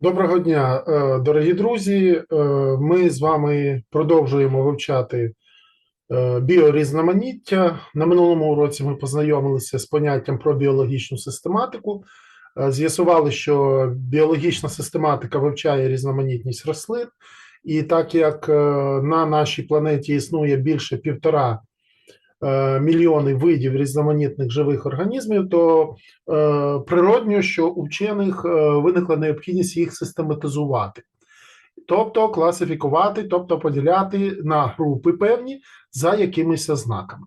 Доброго дня, е, дорогі друзі. Е, Ми з вами продовжуємо вивчати е, біорізноманіття. На минулому уроці ми познайомилися з поняттям про біологічну систематику. З'ясували, що біологічна систематика вивчає різноманітність рослин, і так як на нашій планеті існує більше півтора мільйони видів різноманітних живих організмів, то природньо, що у вчених е, виникла необхідність їх систематизувати, тобто класифікувати, тобто поділяти на групи певні за якимись ознаками.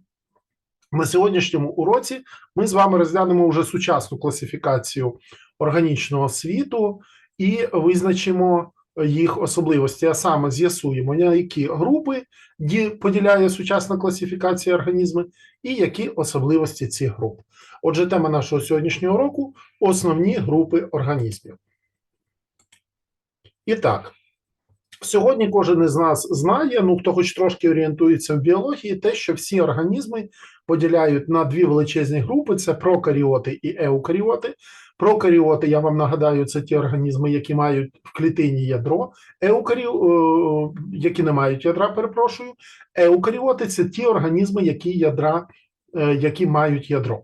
На сьогоднішньому уроці ми з вами розглянемо вже сучасну класифікацію органічного світу і визначимо їх особливості, а саме з'ясуємо, на які групи ді- поділяє сучасна класифікація організмів і які особливості цих груп. Отже, тема нашого сьогоднішнього уроку – основні групи організмів. І так, сьогодні кожен із нас знає, ну хто хоч трошки орієнтується в біології, те, що всі організми поділяють на дві величезні групи: це прокаріоти і еукаріоти. Прокаріоти, я вам нагадаю, це ті організми, які мають в клітині ядро, еукарі... е, які не мають ядра, перепрошую. Еукаріоти це ті організми, які ядра, е, які мають ядро.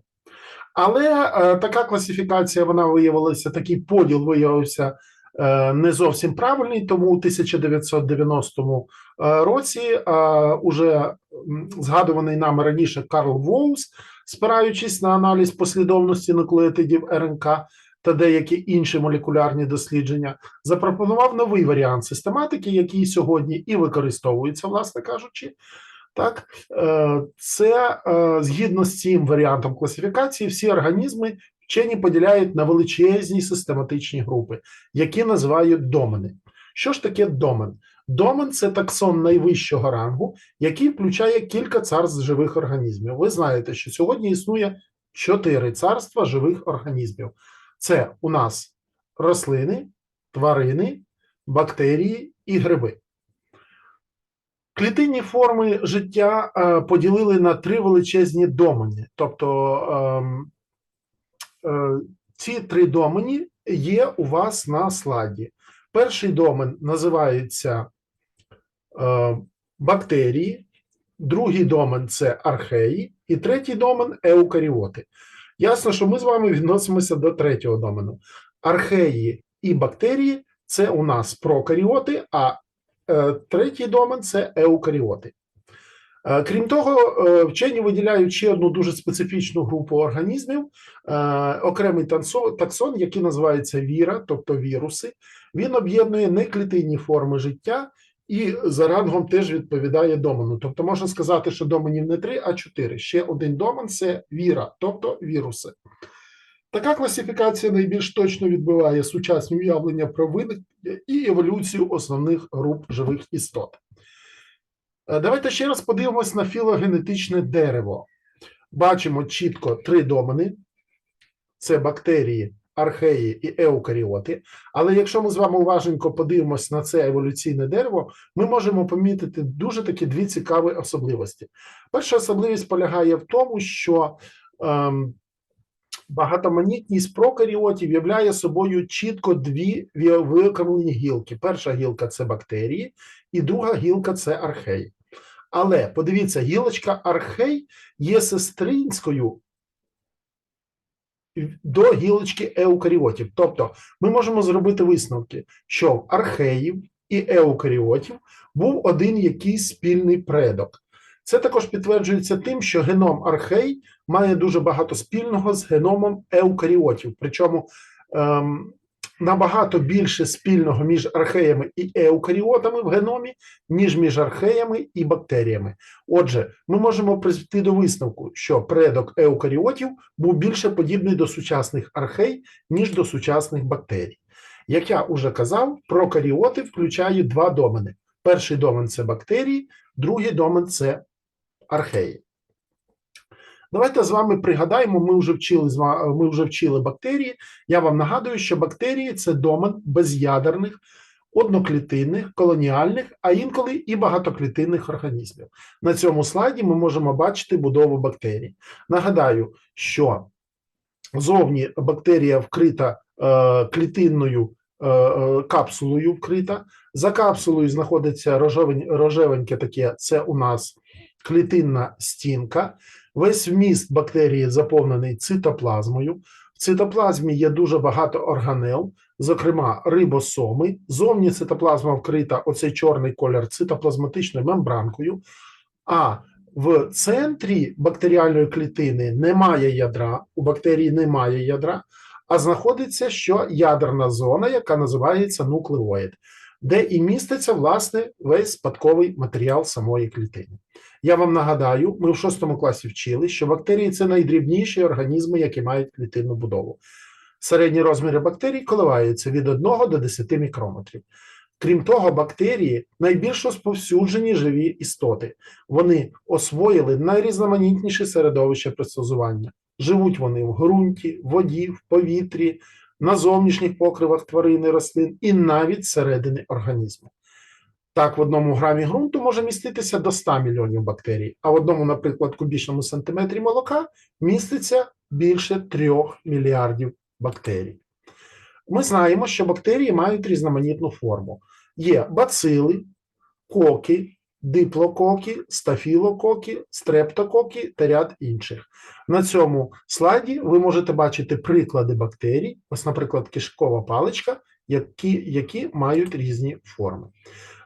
Але е, така класифікація вона виявилася, такий поділ виявився е, не зовсім правильний. Тому у 1990 е, році уже згадуваний нами раніше Карл Воус, спираючись на аналіз послідовності нуклеотидів РНК та деякі інші молекулярні дослідження, запропонував новий варіант систематики, який сьогодні і використовується, власне кажучи. Так, е, це е, згідно з цим варіантом класифікації, всі організми вчені поділяють на величезні систематичні групи, які називають домени. Що ж таке домен? Домен це таксон найвищого рангу, який включає кілька царств живих організмів. Ви знаєте, що сьогодні існує чотири царства живих організмів: це у нас рослини, тварини, бактерії і гриби. Клітинні форми життя е, поділили на три величезні домені. Тобто ем, е, ці три домені є у вас на слайді. Перший домен називається е, бактерії, другий домен це археї, і третій домен еукаріоти. Ясно, що ми з вами відносимося до третього домену. Археї і бактерії це у нас прокаріоти, а Третій домен це еукаріоти. Е, Крім того, е, вчені виділяють ще одну дуже специфічну групу організмів, е, окремий таксон, який називається віра, тобто віруси. Він об'єднує неклітинні форми життя і за рангом теж відповідає домену. Тобто можна сказати, що доменів не три, а чотири. Ще один домен це віра, тобто віруси. Така класифікація найбільш точно відбиває сучасні уявлення про виникнення і еволюцію основних груп живих істот. Е, Давайте ще раз подивимось на філогенетичне дерево. Бачимо чітко три домени: це бактерії, археї і еукаріоти. Але якщо ми з вами уважненько подивимось на це еволюційне дерево, ми можемо помітити дуже такі дві цікаві особливості. Перша особливість полягає в тому, що ем, багатоманітність прокаріотів являє собою чітко дві ві- виокремлені гілки. Перша гілка це бактерії, і друга гілка це архей. Але подивіться, гілочка архей є сестринською до гілочки еукаріотів. Тобто ми можемо зробити висновки, що в археїв і еукаріотів був один якийсь спільний предок. Це також підтверджується тим, що геном архей має дуже багато спільного з геномом еукаріотів. Причому ем, набагато більше спільного між археями і еукаріотами в геномі, ніж між археями і бактеріями. Отже, ми можемо прийти до висновку, що предок еукаріотів був більше подібний до сучасних архей, ніж до сучасних бактерій. Як я вже казав, прокаріоти включають два домени. Перший домен це бактерії, другий домен це археї. Давайте з вами пригадаємо, ми вже вчили ми вже вчили бактерії. Я вам нагадую, що бактерії це домен безядерних, одноклітинних, колоніальних, а інколи і багатоклітинних організмів. На цьому слайді ми можемо бачити будову бактерій. Нагадаю, що зовні бактерія вкрита е, клітинною е, е, капсулою вкрита. За капсулою знаходиться рожевеньке таке, це у нас клітинна стінка. Весь вміст бактерії заповнений цитоплазмою. В цитоплазмі є дуже багато органел, зокрема рибосоми. Зовні цитоплазма вкрита оцей чорний колір цитоплазматичною мембранкою. А в центрі бактеріальної клітини немає ядра, у бактерії немає ядра, а знаходиться що ядерна зона, яка називається нуклеоїд, де і міститься власне весь спадковий матеріал самої клітини. Я вам нагадаю, ми в шостому класі вчили, що бактерії це найдрібніші організми, які мають клітинну будову. Середні розміри бактерій коливаються від 1 до 10 мікрометрів. Крім того, бактерії найбільш розповсюджені живі істоти. Вони освоїли найрізноманітніші середовища пристосування. Живуть вони в ґрунті, воді, в повітрі, на зовнішніх покривах тварин і рослин і навіть всередині організму. Так, в одному грамі ґрунту може міститися до 100 мільйонів бактерій, а в одному, наприклад, кубічному сантиметрі молока міститься більше 3 мільярдів бактерій. Ми знаємо, що бактерії мають різноманітну форму. Є бацили, коки, диплококи, стафілококи, стрептококи та ряд інших. На цьому слайді ви можете бачити приклади бактерій, ось, наприклад, кишкова паличка, які, які мають різні форми.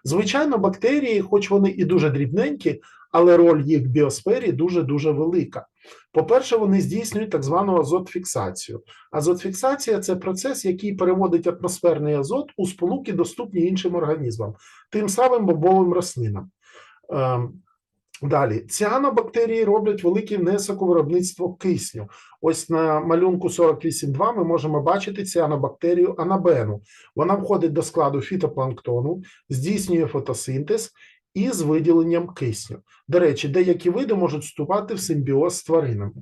Звичайно, бактерії, хоч вони і дуже дрібненькі, але роль їх в біосфері дуже-дуже велика. По-перше, вони здійснюють так звану азотфіксацію. Азотфіксація це процес, який переводить атмосферний азот у сполуки, доступні іншим організмам, тим самим бобовим рослинам. Далі, ціанобактерії роблять великий внесок у виробництво кисню. Ось на малюнку 48.2 ми можемо бачити ціанобактерію анабену. Вона входить до складу фітопланктону, здійснює фотосинтез і з виділенням кисню. До речі, деякі види можуть вступати в симбіоз з тваринами.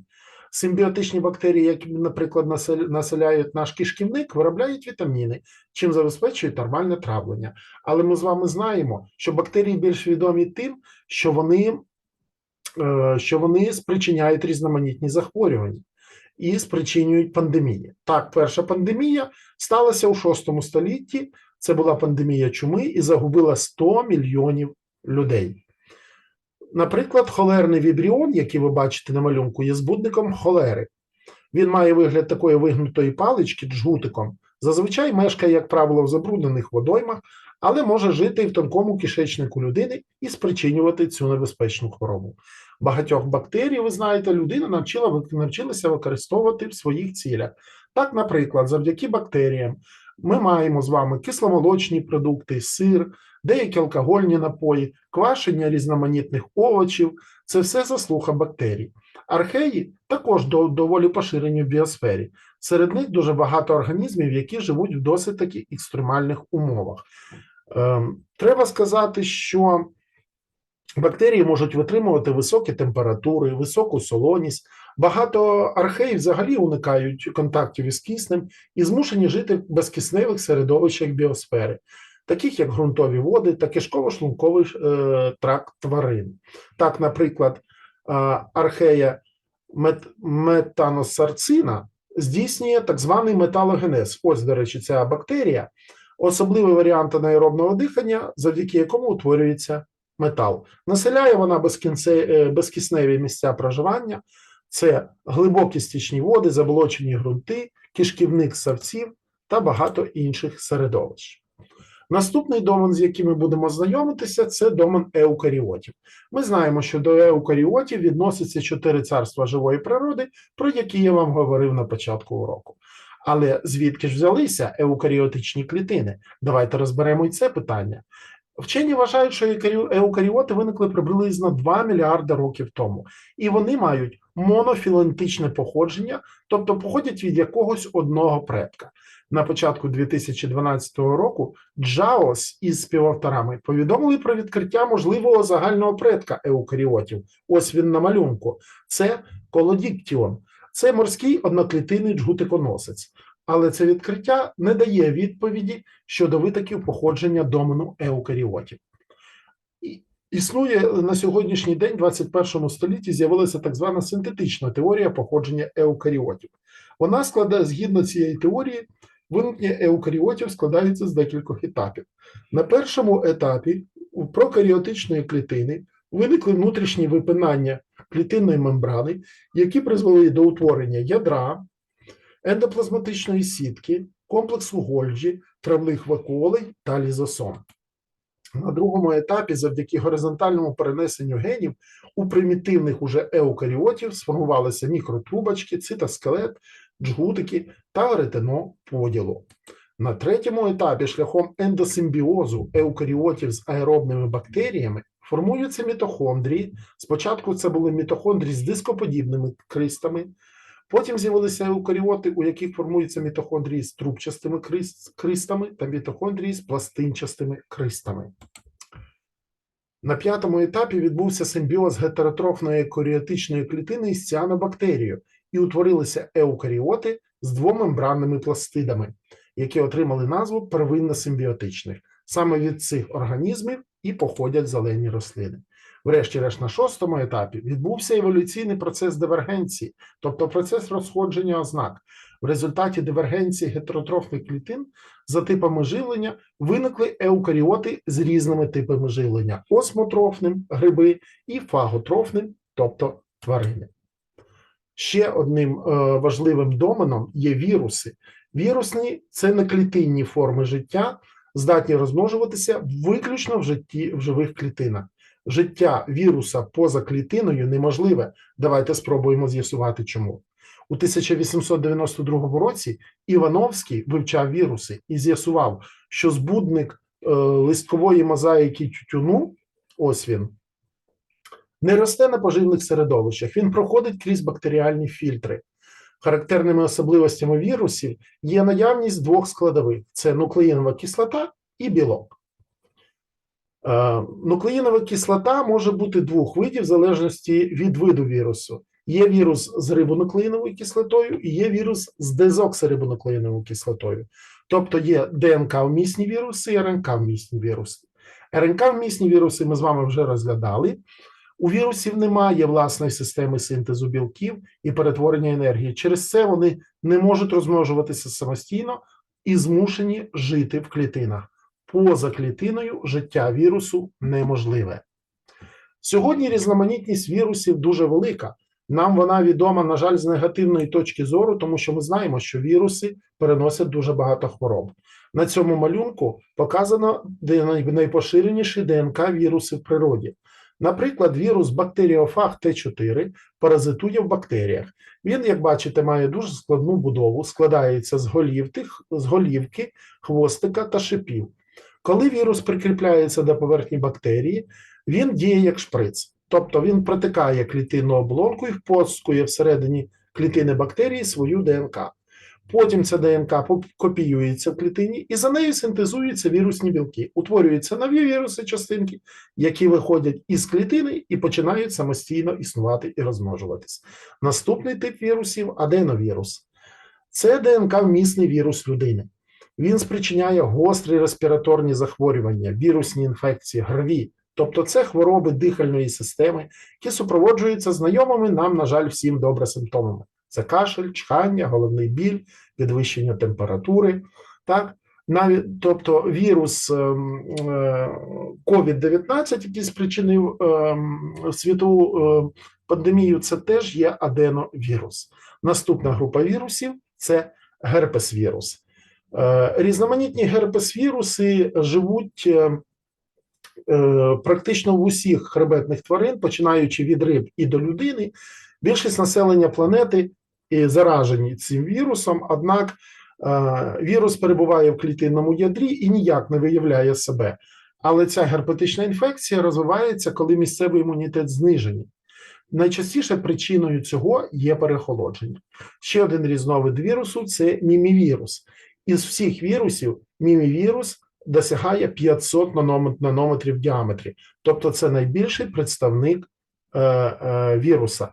Симбіотичні бактерії, які, наприклад, населяють наш кишківник, виробляють вітаміни, чим забезпечують нормальне травлення. Але ми з вами знаємо, що бактерії більш відомі тим, що вони, е, що вони спричиняють різноманітні захворювання і спричинюють пандемії. Так, перша пандемія сталася у VI столітті. Це була пандемія чуми і загубила 100 мільйонів людей. Наприклад, холерний вібріон, який ви бачите на малюнку, є збудником холери. Він має вигляд такої вигнутої палички джгутиком. Зазвичай мешкає, як правило, в забруднених водоймах, але може жити і в тонкому кишечнику людини і спричинювати цю небезпечну хворобу. Багатьох бактерій, ви знаєте, людина навчила, навчилася використовувати в своїх цілях. Так, наприклад, завдяки бактеріям ми маємо з вами кисломолочні продукти, сир, деякі алкогольні напої, квашення різноманітних овочів це все заслуга бактерій. Археї також доволі поширені в біосфері. Серед них дуже багато організмів, які живуть в досить таки екстремальних умовах. Ем, Треба сказати, що бактерії можуть витримувати високі температури, високу солоність. Багато археїв взагалі уникають контактів із киснем і змушені жити в безкисневих середовищах біосфери, таких як ґрунтові води та кишково-шлунковий е, тракт тварин. Так, наприклад, е, архея мет, метаносарцина здійснює так званий металогенез. Ось, до речі, ця бактерія, особливий варіант анаеробного дихання, завдяки якому утворюється метал. Населяє вона безкінце, е, безкисневі місця проживання, це глибокі стічні води, заболочені ґрунти, кишківник савців та багато інших середовищ. Наступний домен, з яким ми будемо знайомитися, це домен еукаріотів. Ми знаємо, що до еукаріотів відносяться чотири царства живої природи, про які я вам говорив на початку уроку. Але звідки ж взялися еукаріотичні клітини? Давайте розберемо і це питання. Вчені вважають, що еукарі- еукаріоти виникли приблизно 2 мільярди років тому, і вони мають монофілентичне походження, тобто походять від якогось одного предка. На початку 2012 року Джаос із співавторами повідомили про відкриття можливого загального предка еукаріотів. Ось він на малюнку. Це колодіктіон. Це морський одноклітинний джгутиконосець. Але це відкриття не дає відповіді щодо витоків походження домену еукаріотів. Існує на сьогоднішній день, в 21 столітті, з'явилася так звана синтетична теорія походження еукаріотів. Вона складає, згідно цієї теорії, Виникнення еукаріотів складається з декількох етапів. На першому етапі у прокаріотичної клітини виникли внутрішні випинання клітинної мембрани, які призвели до утворення ядра, ендоплазматичної сітки, комплексу Гольджі, травних вакуолей та лізосом. На другому етапі, завдяки горизонтальному перенесенню генів, у примітивних уже еукаріотів сформувалися мікротрубочки, цитоскелет, джгутики та ретиноподілу. На третьому етапі, шляхом ендосимбіозу еукаріотів з аеробними бактеріями, формуються мітохондрії. Спочатку це були мітохондрії з дископодібними кристами, потім з'явилися еукаріоти, у яких формуються мітохондрії з трубчастими кристами та мітохондрії з пластинчастими кристами. На п'ятому етапі відбувся симбіоз гетеротрофної еукаріотичної клітини із ціанобактерією, і утворилися еукаріоти з двомембранними пластидами, які отримали назву первинно-симбіотичних. Саме від цих організмів і походять зелені рослини. Врешті-решт, на шостому етапі відбувся еволюційний процес дивергенції, тобто процес розходження ознак. В результаті дивергенції гетеротрофних клітин за типами живлення виникли еукаріоти з різними типами живлення: осмотрофним гриби і фаготрофним, тобто тварини. Ще одним е, важливим доменом є віруси. Вірусні це неклітинні форми життя, здатні розмножуватися виключно в житті в живих клітинах. Життя віруса поза клітиною неможливе. Давайте спробуємо з'ясувати, чому. У 1892 році Івановський вивчав віруси і з'ясував, що збудник е, листкової мозаїки тютюну, ось він, не росте на поживних середовищах, він проходить крізь бактеріальні фільтри. Характерними особливостями вірусів є наявність двох складових: це нуклеїнова кислота і білок. Е, Нуклеїнова кислота може бути двох видів в залежності від виду вірусу. Є вірус з рибонуклеїновою кислотою і є вірус з дезоксирибонуклеїновою кислотою. Тобто є ДНК-вмісні віруси і РНК-вмісні віруси. РНК-вмісні віруси ми з вами вже розглядали. У вірусів немає власної системи синтезу білків і перетворення енергії. Через це вони не можуть розмножуватися самостійно і змушені жити в клітинах. Поза клітиною життя вірусу неможливе. Сьогодні різноманітність вірусів дуже велика. Нам вона відома, на жаль, з негативної точки зору, тому що ми знаємо, що віруси переносять дуже багато хвороб. На цьому малюнку показано найпоширеніші ДНК віруси в природі. Наприклад, вірус бактеріофаг Т4 паразитує в бактеріях. Він, як бачите, має дуже складну будову, складається з голівки, з голівки, хвостика та шипів. Коли вірус прикріпляється до поверхні бактерії, він діє як шприц, тобто він протикає клітинну оболонку і впоскує всередині клітини бактерії свою ДНК. Потім ця ДНК копіюється в клітині, і за нею синтезуються вірусні білки. Утворюються нові віруси частинки, які виходять із клітини і починають самостійно існувати і розмножуватись. Наступний тип вірусів аденовірус. Це ДНК-вмісний вірус людини. Він спричиняє гострі респіраторні захворювання, вірусні інфекції, ГРВІ, тобто це хвороби дихальної системи, які супроводжуються знайомими нам, на жаль, всім добре симптомами. Це кашель, чхання, головний біль, підвищення температури. Так? Навіть, тобто вірус ем, е, COVID-19, який спричинив ем, світову ем, пандемію, це теж є аденовірус. Наступна група вірусів це герпес-вірус. Е, Різноманітні герпес-віруси живуть е, е, практично в усіх хребетних тварин, починаючи від риб і до людини. Більшість населення планети заражені цим вірусом, однак е, вірус перебуває в клітинному ядрі і ніяк не виявляє себе. Але ця герпетична інфекція розвивається, коли місцевий імунітет знижений. Найчастіше причиною цього є перехолодження. Ще один різновид вірусу це мімівірус. Із всіх вірусів мімівірус досягає 500 нанометрів в діаметрі, тобто це найбільший представник е, е, віруса.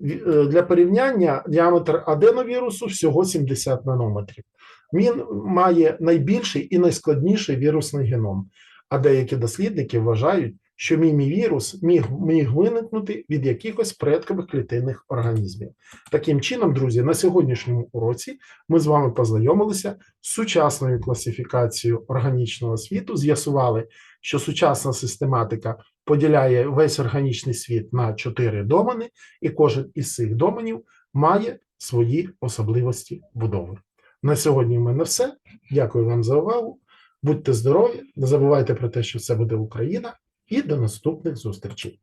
Е, Для порівняння діаметр аденовірусу всього 70 нанометрів. Він має найбільший і найскладніший вірусний геном, а деякі дослідники вважають, що мімівірус міг, міг виникнути від якихось предкових клітинних організмів. Таким чином, друзі, на сьогоднішньому уроці ми з вами познайомилися з сучасною класифікацією органічного світу, з'ясували, що сучасна систематика поділяє весь органічний світ на чотири домени, і кожен із цих доменів має свої особливості будови. На сьогодні в мене все. Дякую вам за увагу. Будьте здорові, не забувайте про те, що це буде Україна, і до наступних зустрічей.